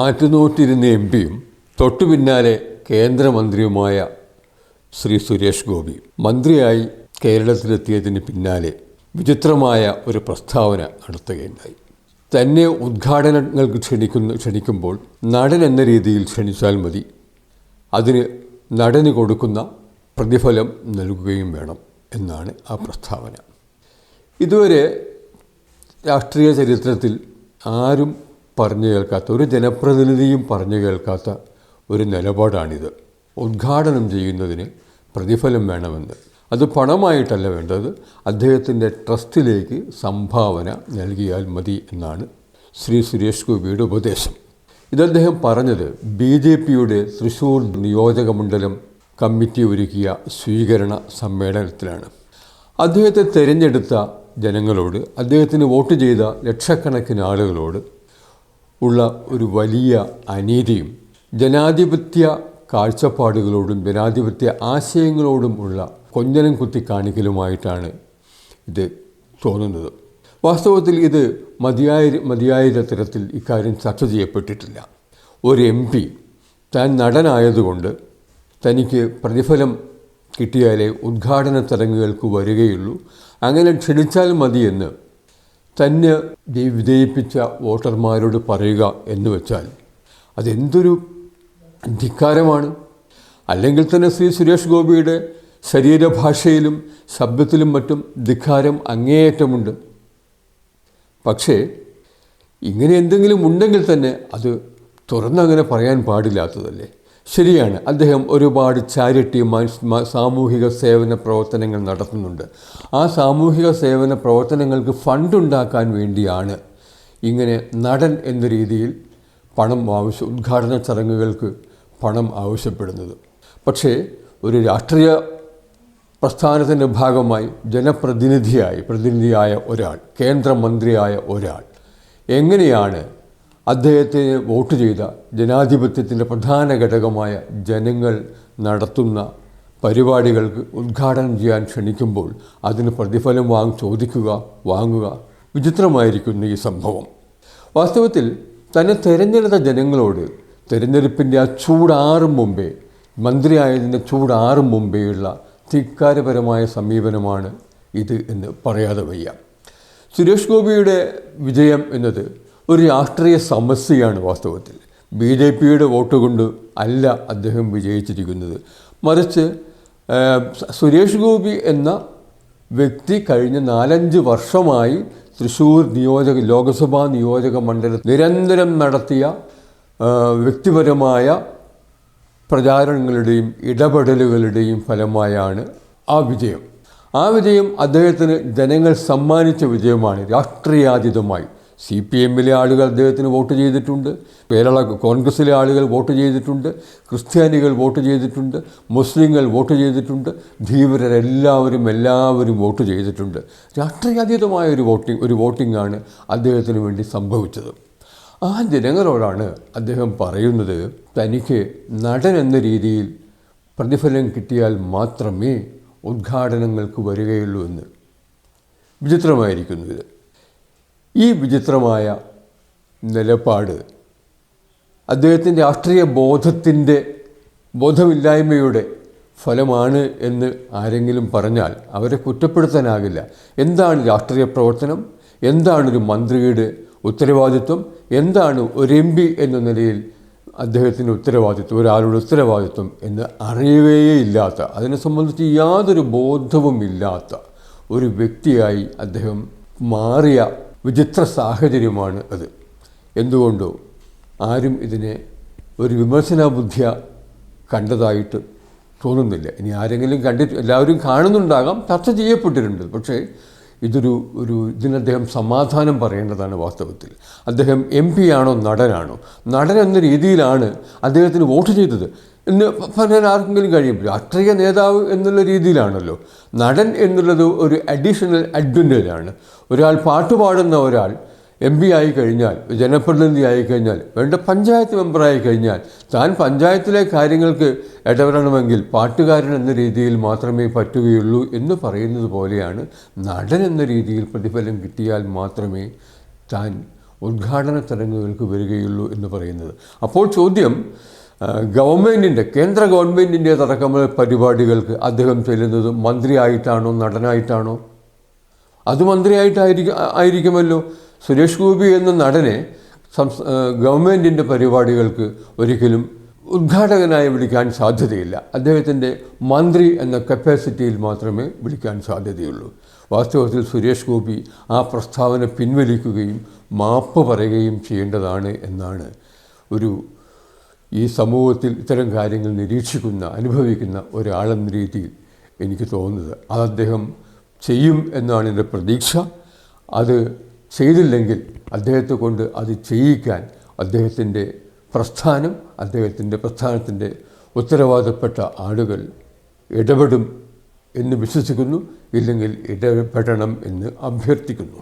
ആറ്റുനോട്ടിരുന്ന M പിയും തൊട്ടു പിന്നാലെ കേന്ദ്രമന്ത്രിയുമായ ശ്രീ സുരേഷ് ഗോപി മന്ത്രിയായി കേരളത്തിലെത്തിയതിന് പിന്നാലെ വിചിത്രമായ ഒരു പ്രസ്താവന നടത്തുകയുണ്ടായി. തന്നെ ഉദ്ഘാടനങ്ങൾക്ക് ക്ഷണിക്കുന്ന ക്ഷണിക്കുമ്പോൾ നടൻ എന്ന രീതിയിൽ ക്ഷണിച്ചാൽ മതി. അതിന് നടന് കൊടുക്കുന്ന പ്രതിഫലം നൽകുകയും വേണം എന്നാണ് ആ പ്രസ്താവന. ഇതുവരെ രാഷ്ട്രീയ ചരിത്രത്തിൽ ആരും പറഞ്ഞു കേൾക്കാത്ത ഒരു ജനപ്രതിനിധിയും പറഞ്ഞു കേൾക്കാത്ത ഒരു നിലപാടാണിത്. ഉദ്ഘാടനം ചെയ്യുന്നതിന് പ്രതിഫലം വേണമെന്ന്. അത് പണമായിട്ടല്ല വേണ്ടത് അദ്ദേഹത്തിന്റെ ട്രസ്റ്റിലേക്ക് സംഭാവന നൽകിയാൽ മതി എന്നാണ് ശ്രീ സുരേഷ് ഗോപിയുടെ ഉപദേശം. ഇതദ്ദേഹം പറഞ്ഞത് ബി ജെ പിയുടെ തൃശ്ശൂർ നിയോജകമണ്ഡലം കമ്മിറ്റി ഒരുക്കിയ സ്വീകരണ സമ്മേളനത്തിലാണ്. അദ്ദേഹത്തെ തിരഞ്ഞെടുത്ത ജനങ്ങളോട് അദ്ദേഹത്തിന് വോട്ട് ചെയ്ത ലക്ഷക്കണക്കിന് ആളുകളോട് ഉള്ള ഒരു വലിയ അനീതിയും ജനാധിപത്യ കാഴ്ചപ്പാടുകളോടും ജനാധിപത്യ ആശയങ്ങളോടും ഉള്ള കൊഞ്ഞനം കുത്തി കാണിക്കലുമായിട്ടാണ് ഇത് തോന്നുന്നത്. വാസ്തവത്തിൽ ഇത് മതിയായ മതിയായ തരത്തിൽ ഇക്കാര്യം ചർച്ച ചെയ്യപ്പെട്ടിട്ടില്ല. ഒരു എം പി താൻ നടനായതുകൊണ്ട് തനിക്ക് പ്രതിഫലം കിട്ടിയാലേ ഉദ്ഘാടന ചടങ്ങുകൾക്ക് വരികയുള്ളൂ. അങ്ങനെ ക്ഷണിച്ചാൽ മതിയെന്ന് തന്നെ ജയി- വിജയിപ്പിച്ച വോട്ടർമാരോട് പറയുക എന്ന് വെച്ചാൽ അതെന്തൊരു ധിക്കാരമാണ്. അല്ലെങ്കിൽ തന്നെ ശ്രീ സുരേഷ് ഗോപിയുടെ ശരീരഭാഷയിലും ശബ്ദത്തിലും മറ്റും ധിക്കാരം അങ്ങേയറ്റമുണ്ട്. പക്ഷേ ഇങ്ങനെ എന്തെങ്കിലും ഉണ്ടെങ്കിൽ തന്നെ അത് തുറന്നങ്ങനെ പറയാൻ പാടില്ലാത്തതല്ലേ? ശരിയാണ്. അദ്ദേഹം ഒരുപാട് ചാരിറ്റി സാമൂഹിക സേവന പ്രവർത്തനങ്ങൾ നടത്തുന്നുണ്ട്. ആ സാമൂഹിക സേവന പ്രവർത്തനങ്ങൾക്ക് ഫണ്ട് ഉണ്ടാക്കാൻ വേണ്ടിയാണ് ഇങ്ങനെ നടൻ എന്ന രീതിയിൽ പണം ആവശ്യ ഉദ്ഘാടന ചടങ്ങുകൾക്ക് പണം ആവശ്യപ്പെടുന്നത്. പക്ഷേ ഒരു രാഷ്ട്രീയ പ്രസ്ഥാനത്തിന്റെ ഭാഗമായി ജനപ്രതിനിധിയായി പ്രതിനിധിയായ ഒരാൾ കേന്ദ്രമന്ത്രിയായ ഒരാൾ എങ്ങനെയാണ് അദ്ദേഹത്തിന് വോട്ട് ചെയ്ത ജനാധിപത്യത്തിന്റെ പ്രധാന ഘടകമായ ജനങ്ങൾ നടത്തുന്ന പരിപാടികൾക്ക് ഉദ്ഘാടനം ചെയ്യാൻ ക്ഷണിക്കുമ്പോൾ അതിന് പ്രതിഫലം വാങ്ങി ചോദിക്കുക വാങ്ങുക വിചിത്രമായിരിക്കുന്നു ഈ സംഭവം. വാസ്തവത്തിൽ തന്നെ തിരഞ്ഞെടുത്ത ജനങ്ങളോട് തിരഞ്ഞെടുപ്പിന്റെ ആ ചൂടാറും മുമ്പേ മന്ത്രിയായതിന്റെ ചൂടാറും മുമ്പേയുള്ള ധിക്കാരപരമായ സമീപനമാണ് ഇത് എന്ന് പറയാതെ വയ്യ. സുരേഷ് ഗോപിയുടെ വിജയം എന്നത് ഒരു രാഷ്ട്രീയ സമസ്യയാണ് വാസ്തവത്തിൽ. ബി ജെ പിയുടെ വോട്ട് കൊണ്ട് അല്ല അദ്ദേഹം വിജയിച്ചിരിക്കുന്നത്. മറിച്ച് സുരേഷ് ഗോപി എന്ന വ്യക്തി കഴിഞ്ഞ നാലഞ്ച് വർഷമായി തൃശ്ശൂർ നിയോജക ലോക്സഭാ നിയോജക മണ്ഡലം നിരന്തരം നടത്തിയ വ്യക്തിപരമായ പ്രചാരണങ്ങളുടെയും ഇടപെടലുകളുടെയും ഫലമായാണ് ആ വിജയം. ആ വിജയം അദ്ദേഹത്തിന് ജനങ്ങൾ സമ്മാനിച്ച വിജയമാണ് രാഷ്ട്രീയാതീതമായി. സി പി എമ്മിലെ ആളുകൾ അദ്ദേഹത്തിന് വോട്ട് ചെയ്തിട്ടുണ്ട്. കേരള കോൺഗ്രസ്സിലെ ആളുകൾ വോട്ട് ചെയ്തിട്ടുണ്ട്. ക്രിസ്ത്യാനികൾ വോട്ട് ചെയ്തിട്ടുണ്ട്. മുസ്ലിങ്ങൾ വോട്ട് ചെയ്തിട്ടുണ്ട്. ധീവരെല്ലാവരും എല്ലാവരും വോട്ട് ചെയ്തിട്ടുണ്ട്. രാഷ്ട്രീയാതീതമായ ഒരു വോട്ടിംഗ് ഒരു വോട്ടിംഗാണ് അദ്ദേഹത്തിന് വേണ്ടി സംഭവിച്ചത്. ആ ജനങ്ങളോടാണ് അദ്ദേഹം പറയുന്നത് തനിക്ക് നടൻ എന്ന രീതിയിൽ പ്രതിഫലം കിട്ടിയാൽ മാത്രമേ ഉദ്ഘാടനങ്ങൾക്ക് വരികയുള്ളൂ എന്ന്. വിചിത്രമായിരിക്കുന്നു ഇത്. ഈ വിചിത്രമായ നിലപാട് അദ്ദേഹത്തിന്റെ രാഷ്ട്രീയ ബോധത്തിന്റെ ബോധമില്ലായ്മയുടെ ഫലമാണ് എന്ന് ആരെങ്കിലും പറഞ്ഞാൽ അവരെ കുറ്റപ്പെടുത്താനാകില്ല. എന്താണ് രാഷ്ട്രീയ പ്രവർത്തനം? എന്താണ് ഒരു മന്ത്രിയുടെ ഉത്തരവാദിത്വം? എന്താണ് ഒരു എം പി എന്ന നിലയിൽ അദ്ദേഹത്തിന്റെ ഉത്തരവാദിത്വം? ഒരാളുടെ ഉത്തരവാദിത്വം എന്ന് അറിയുകയില്ലാത്ത അതിനെ സംബന്ധിച്ച് യാതൊരു ബോധവും ഇല്ലാത്ത ഒരു വ്യക്തിയായി അദ്ദേഹം മാറിയ വിചിത്ര സാഹചര്യമാണ് അത്. എന്തുകൊണ്ടോ ആരും ഇതിനെ ഒരു വിമർശന ബുദ്ധിയ കണ്ടതായിട്ട് തോന്നുന്നില്ല. ഇനി ആരെങ്കിലും കണ്ടിട്ട് എല്ലാവരും കാണുന്നുണ്ടാകാം ചർച്ച ചെയ്യപ്പെട്ടിട്ടുണ്ട്. പക്ഷേ ഇതൊരു ഒരു ഇതിന് അദ്ദേഹം സമാധാനം പറയേണ്ടതാണ് വാസ്തവത്തിൽ. അദ്ദേഹം എം പി ആണോ നടനാണോ? നടൻ എന്ന രീതിയിലാണ് അദ്ദേഹത്തിന് വോട്ട് ചെയ്തത്. എന്ന് പറയാൻ ആർക്കെങ്കിലും കഴിയും. രാഷ്ട്രീയ നേതാവ് എന്നുള്ള രീതിയിലാണല്ലോ. നടൻ എന്നുള്ളത് ഒരു അഡീഷണൽ അഡ്വന്റേജ് ആണ്. ഒരാൾ പാട്ട് പാടുന്ന ഒരാൾ എം പി ആയി കഴിഞ്ഞാൽ ജനപ്രതിനിധി ആയി കഴിഞ്ഞാൽ വേണ്ട പഞ്ചായത്ത് മെമ്പറായി കഴിഞ്ഞാൽ താൻ പഞ്ചായത്തിലെ കാര്യങ്ങൾക്ക് ഇടപെടണമെങ്കിൽ പാട്ടുകാരൻ എന്ന രീതിയിൽ മാത്രമേ പറ്റുകയുള്ളൂ എന്ന് പറയുന്നത് പോലെയാണ് നടൻ എന്ന രീതിയിൽ പ്രതിഫലം കിട്ടിയാൽ മാത്രമേ താൻ ഉദ്ഘാടന ചടങ്ങുകൾക്ക് വരികയുള്ളൂ എന്ന് പറയുന്നത്. അപ്പോൾ ചോദ്യം ഗവൺമെന്റിന്റെ കേന്ദ്ര ഗവൺമെന്റിന്റെ അടക്കമുള്ള പരിപാടികൾക്ക് അദ്ദേഹം ചെല്ലുന്നത് മന്ത്രിയായിട്ടാണോ നടനായിട്ടാണോ? അത് മന്ത്രിയായിട്ടായിരിക്കും ആയിരിക്കുമല്ലോ. സുരേഷ് ഗോപി എന്ന നടനെ സംസ് ഗവൺമെന്റിന്റെ പരിപാടികൾക്ക് ഒരിക്കലും ഉദ്ഘാടകനായി വിളിക്കാൻ സാധ്യതയില്ല. അദ്ദേഹത്തിന്റെ മന്ത്രി എന്ന കപ്പാസിറ്റിയിൽ മാത്രമേ വിളിക്കാൻ സാധ്യതയുള്ളൂ. വാസ്തവത്തിൽ സുരേഷ് ഗോപി ആ പ്രസ്താവന പിൻവലിക്കുകയും മാപ്പ് പറയുകയും ചെയ്യേണ്ടതാണ് എന്നാണ് ഒരു ഈ സമൂഹത്തിൽ ഇത്തരം കാര്യങ്ങൾ നിരീക്ഷിക്കുന്ന അനുഭവിക്കുന്ന ഒരാളെന്ന രീതിയിൽ എനിക്ക് തോന്നുന്നത്. അത് അദ്ദേഹം ചെയ്യും എന്നാണ് എന്റെ പ്രതീക്ഷ. അത് ചെയ്തില്ലെങ്കിൽ അദ്ദേഹത്തെ കൊണ്ട് അത് ചെയ്യിക്കാൻ അദ്ദേഹത്തിന്റെ പ്രസ്ഥാനം അദ്ദേഹത്തിന്റെ പ്രസ്ഥാനത്തിന്റെ ഉത്തരവാദപ്പെട്ട ആളുകൾ ഇടപെടും എന്ന് വിശ്വസിക്കുന്നു ഇല്ലെങ്കിൽ ഇടപെടണം എന്ന് അഭ്യർത്ഥിക്കുന്നു.